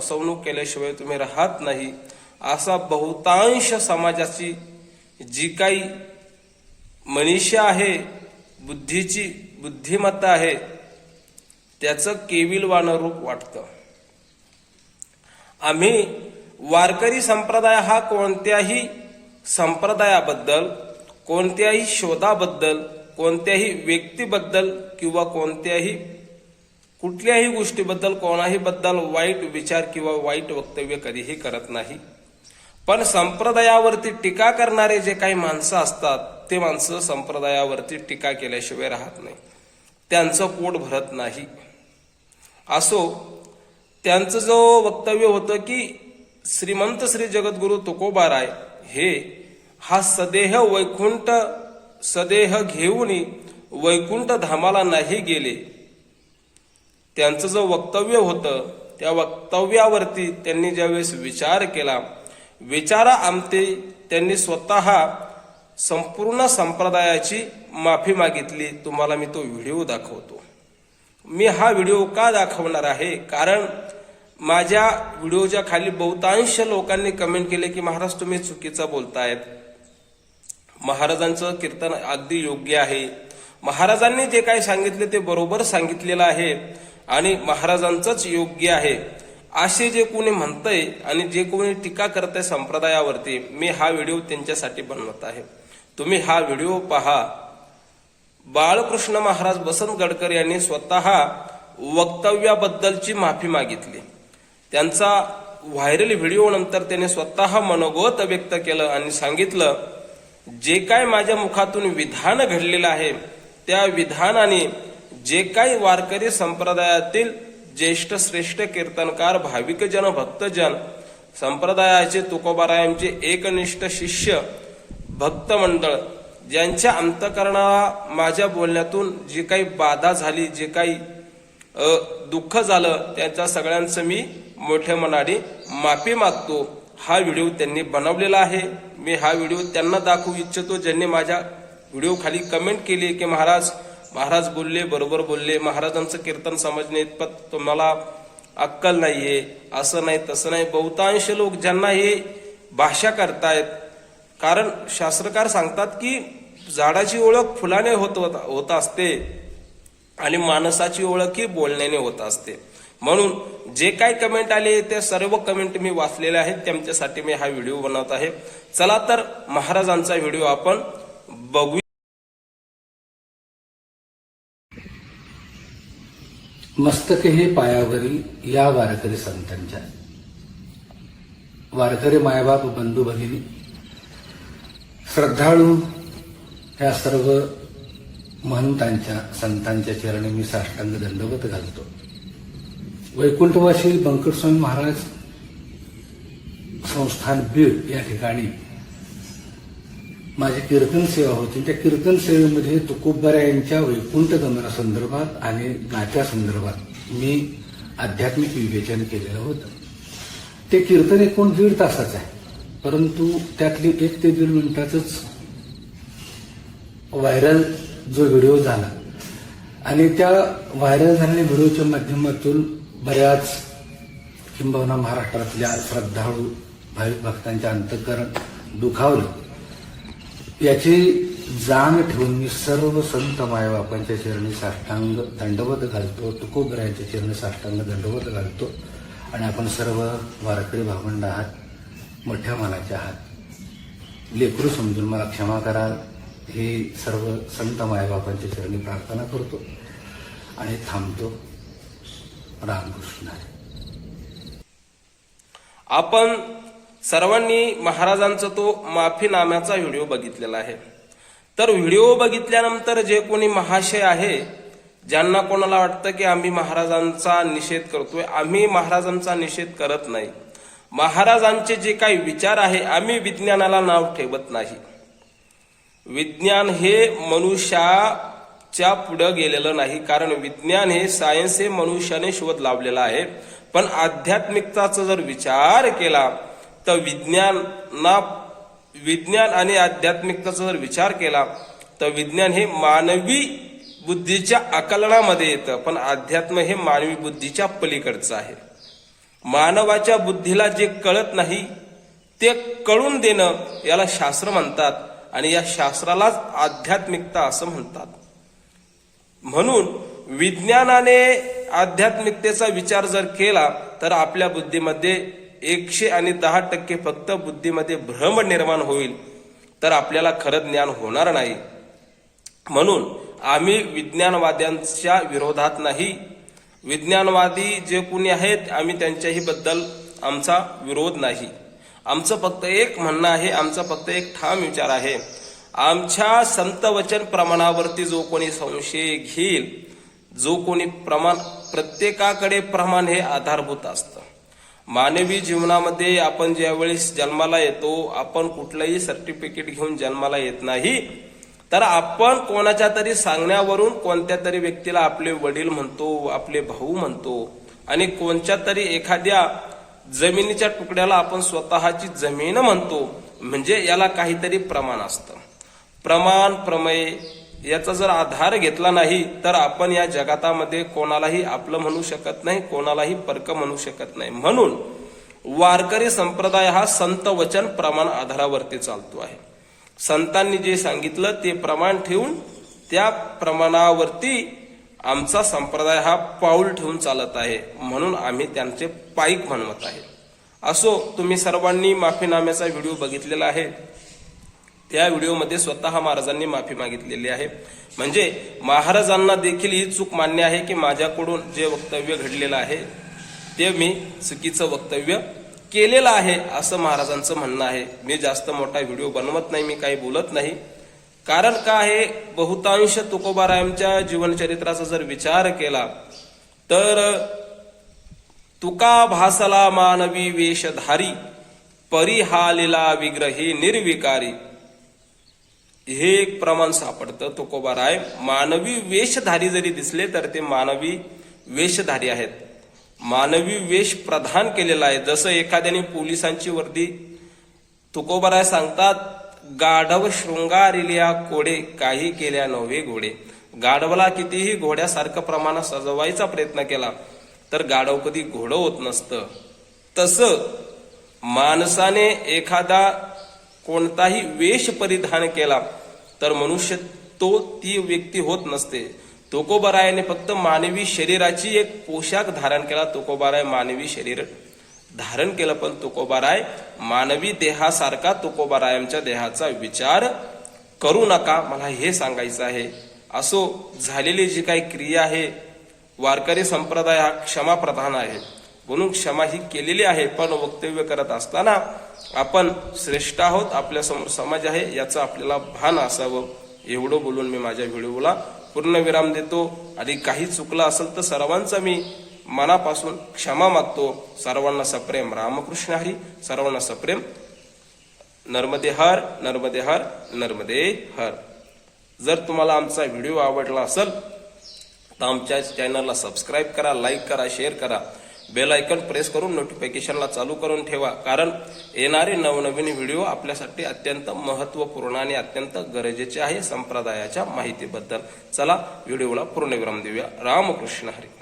फसवणूक केल्याशिवाय तुम्ही राहत नाही असा बहुतांश समाजाची जी काही मनीषा आहे बुद्धीची बुद्धिमत्ता आहे त्याचं केविलवानं रूप वाटतं. आम्ही वारकरी संप्रदाय हा कोणत्याही संप्रदायाबद्दल कोणत्याही शोधाबद्दल कोणत्याही व्यक्तीबद्दल किंवा कोणत्याही कुठल्याही गोष्टीबद्दल कोणाही बद्दल वाईट विचार किंवा वाईट वक्तव्य कधीही करत नाही. पण संप्रदायावरती टीका करणारे जे काही माणसं असतात ते माणसं संप्रदायावरती टीका केल्याशिवाय राहत नाही. त्यांचं पोट भरत नाही. असो त्यांचं जो वक्तव्य होतं की श्रीमंत श्री जगद्गुरु तुकोबाराय हे हा सदेह वैकुंठ सदेह घेऊन वैकुंठ धामाला नाही गेले. त्यांचं जो वक्तव्य होतं त्या वक्तव्यावरती त्यांनी ज्यावेळेस विचार केला विचारा आमते त्यांनी स्वतः संपूर्ण संप्रदायाची माफी मागितली. तुम्हाला मी तो व्हिडिओ दाखवतो. मी हा व्हिडिओ का दाखवणार आहे? कारण माझ्या व्हिडिओच्या खाली बहुतांश लोकांनी कमेंट केले की महाराज तुम्ही चुकीचं बोलतायत. महाराजांचं कीर्तन अगदी योग्य आहे. महाराजांनी जे काही सांगितले ते बरोबर सांगितलेलं आहे. आणि महाराजांचंच योग्य आहे. असे जे कोणी म्हणतंय आणि जे कोणी टीका करतंय संप्रदायावरती मी हा व्हिडिओ त्यांच्यासाठी बनवत आहे. तुम्ही हा व्हिडिओ पहा. बाळकृष्ण महाराज बसंत गडकर यांनी स्वतः वक्तव्याबद्दलची माफी मागितली. त्यांचा व्हायरल व्हिडिओ नंतर त्याने स्वतः मनोगत व्यक्त केलं आणि सांगितलं जे काय माझ्या मुखातून विधान घडलेलं आहे त्या विधानाने जे काही वारकरी संप्रदायातील ज्येष्ठ श्रेष्ठ कीर्तनकार भाविकजन भक्तजन संप्रदायाचे तुकोबारायांचे एकनिष्ठ शिष्य भक्त मंडळ ज्यांच्या अंतकरणाला माझ्या बोलण्यातून जी काही बाधा झाली जे काही दुःख झालं त्यांच्या सगळ्यांचं मी मोठ्या मनाने माफी मागतो. हा व्हिडिओ त्यांनी बनवलेला आहे. मी हा व्हिडिओ त्यांना दाखवू इच्छितो ज्यांनी माझ्या व्हिडिओ खाली कमेंट केली की महाराज महाराज बोलले बरोबर बोलले. महाराजांचं कीर्तन समजणे इतपत तुम्हाला अक्कल नाहीये असं नाही तसं नाही. बहुतांश लोक ज्यांना हे भाषा करतायत कारण शास्त्रकार सांगतात की झाडाची ओळख फुलाने होत होत असते आणि माणसाची ओळख ही बोलण्याने होत असते. म्हणून जे काही कमेंट आले ते सर्व कमेंट मी वाचलेले आहेत. त्यांच्यासाठी मी हा व्हिडिओ बनवत आहे. चला तर महाराजांचा व्हिडिओ आपण बघू मस्तक हे पायावरी या वारकरी संतांच्या. वारकरी मायबाप बंधू भगिनी श्रद्धाळू ह्या सर्व महंतांच्या संतांच्या चरणी मी साष्टांग दंडवत घालतो. वैकुंठवासी बंकटस्वामी महाराज संस्थान बीड या ठिकाणी माझी कीर्तन सेवा होती. त्या कीर्तन सेवेमध्ये तुकोबरा यांच्या वैकुंठ गमनासंदर्भात आणि नात्यासंदर्भात मी आध्यात्मिक विवेचन केलेलं होतं. ते कीर्तन एकूण दीड तासाचं आहे. परंतु त्यातली एक ते दीड मिनिटाचंच व्हायरल जो व्हिडिओ झाला आणि त्या व्हायरल झालेल्या व्हिडिओच्या माध्यमातून बऱ्याच किंबहुना महाराष्ट्रातल्या श्रद्धाळू भाविक भक्तांच्या अंतकरण दुखावलं. याची जाण ठेवून मी सर्व संत मायबापांच्या चरणी साष्टांग दंडवत घालतो तुकोबरायांच्या चरणी साष्टांग दंडवत घालतो. आणि आपण सर्व वारकरी भावंड आहात मोठ्या मनाचे आहात. लेकरू समजून मला क्षमा कराल हे सर्व संत मायबापांच्या चरणी प्रार्थना करतो आणि थांबतो. रामकृष्ण आहे आपण सर्वांनी महाराजांचा तो माफीनाम्याचा व्हिडिओ बघितलेला आहे. तर व्हिडिओ बघितल्यानंतर जे कोणी महाशय आहे ज्यांना कोणाला वाटतं की आम्ही महाराजांचा निषेध करतोय आम्ही महाराजांचा निषेध करत नाही. महाराजांचे जे काही विचार आहे आम्ही विज्ञानाला नाव ठेवत नाही. विज्ञान हे मनुष्याच्या पुढं गेलेलं नाही कारण विज्ञान हे सायन्स हे मनुष्याने शोध लावलेला आहे. पण आध्यात्मिकताचा जर विचार केला तर विज्ञाना विज्ञान आणि आध्यात्मिकतेचा जर विचार केला तर विज्ञान हे मानवी बुद्धीच्या आकलनामध्ये येतं पण अध्यात्म हे मानवी बुद्धीच्या पलीकडचं आहे. मानवाच्या बुद्धीला जे कळत नाही ते कळून देणं याला शास्त्र म्हणतात आणि या शास्त्रालाच आध्यात्मिकता असं म्हणतात. म्हणून विज्ञानाने आध्यात्मिकतेचा विचार जर केला तर आपल्या बुद्धीमध्ये एकशे आणि दहा टक्के फक्त बुद्धीमध्ये भ्रम निर्माण होईल तर आपल्याला खरं ज्ञान होणार नाही. म्हणून आम्ही विज्ञानवाद्यांच्या विरोधात नाही. विज्ञानवादी जे कोणी आहेत आम्ही त्यांच्याही बद्दल आमचा विरोध नाही. आमचं फक्त एक म्हणणं आहे आमचा फक्त एक ठाम विचार आहे. आमच्या संत वचन प्रमाणावरती जो कोणी संशय घेईल जो कोणी प्रमाण प्रत्येकाकडे प्रमाण हे आधारभूत असतं. मानवी जीवनामध्ये आपण ज्यावेळेस जन्माला येतो आपण कुठलंही सर्टिफिकेट घेऊन जन्माला येत नाही. तर आपण कोणाच्या तरी सांगण्यावरून कोणत्या तरी व्यक्तीला आपले वडील म्हणतो आपले भाऊ म्हणतो आणि कोणत्या तरी एखाद्या जमिनीच्या तुकड्याला आपण स्वतःची जमीन म्हणतो. म्हणजे याला काहीतरी प्रमाण असतं. प्रमाण प्रमेय याचा जर आधार घेतला नाही तर आपण या जगातामध्ये कोणालाही आपलं म्हणू शकत नाही कोणालाही परक म्हणू शकत नाही. म्हणून वारकरी संप्रदाय हा संत वचन प्रमाण आधारावरती चालतो आहे. संतांनी जे सांगितलं ते प्रमाण ठेवून त्या प्रमाणावरती आमचा संप्रदाय हा पाऊल ठेवून चालत आहे. म्हणून आम्ही त्यांचे पाईक म्हणवत आहे. असो तुम्ही सर्वांनी माफीनाम्याचा व्हिडिओ बघितलेला आहे. त्या व्हिडिओमध्ये स्वतः महाराजांनी माफी मागितलेली आहे. म्हणजे महाराजांना देखील ही चूक मान्य आहे की माझ्याकडून जे वक्तव्य घडलेलं आहे ते मी चुकीचं वक्तव्य केलेलं आहे असं महाराजांचं म्हणणं आहे. मी जास्त मोठा व्हिडिओ बनवत नाही मी काही बोलत नाही. कारण का आहे? बहुतांश तुकोबारायांच्या जीवनचरित्राचा जर विचार केला तर तुका भासला मानवी वेशधारी परिहालिला विग्रही निर्विकारी. हे एक प्रमाण सापडतं तुकोबाराय मानवी वेशधारी जरी दिसले तर ते मानवी वेशधारी आहेत. मानवी वेश प्रधान केलेला आहे. जसं एखाद्याने पोलिसांची वर्दी तुकोबाराय सांगतात गाढव शृंगारिल्या कोडे काही केल्या नव्हे घोडे. गाढवला कितीही घोड्यासारखं प्रमाणात सजवायचा प्रयत्न केला तर गाढव कधी घोडं होत नसतं. तसं माणसाने एखादा कोणताही वेश परिधान केला तर मनुष्य तो ती व्यक्ती होत नसते. तुकोबारायाने फक्त मानवी शरीराची एक पोशाख धारण केला. तुकोबाराय मानवी शरीर धारण केलं पण तुकोबाराय मानवी देहासारखा तुकोबारायांच्या देहाचा विचार करू नका. मला हे सांगायचं आहे. असो झालेली जी काही क्रिया आहे वारकरी संप्रदाय हा क्षमा प्रधान आहे. म्हणून क्षमा ही केलेली आहे पण वक्तव्य करत असताना आपण श्रेष्ठ आहोत आपल्यासमोर समाज आहे याचं आपल्याला भान असावं. एवढं बोलून मी माझ्या व्हिडिओला पूर्ण विराम देतो. आणि काही चुकलं असेल तर सर्वांचा मी मनापासून क्षमा मागतो. सर्वांना सप्रेम रामकृष्ण हरी सर्वांना सप्रेम नर्मदे हर नर्मदे हर नर्मदे हर. जर तुम्हाला आमचा व्हिडिओ आवडला असेल तर आमच्या चॅनलला सबस्क्राईब करा लाईक करा शेअर करा. बेल आयकन प्रेस करून नोटिफिकेशनला चालू करून ठेवा. कारण येणारे नवनवीन व्हिडिओ आपल्यासाठी अत्यंत महत्त्वपूर्ण आणि अत्यंत गरजेचे आहे संप्रदायाच्या माहितीबद्दल. चला व्हिडिओला पूर्णविराम देऊया. रामकृष्ण हरी.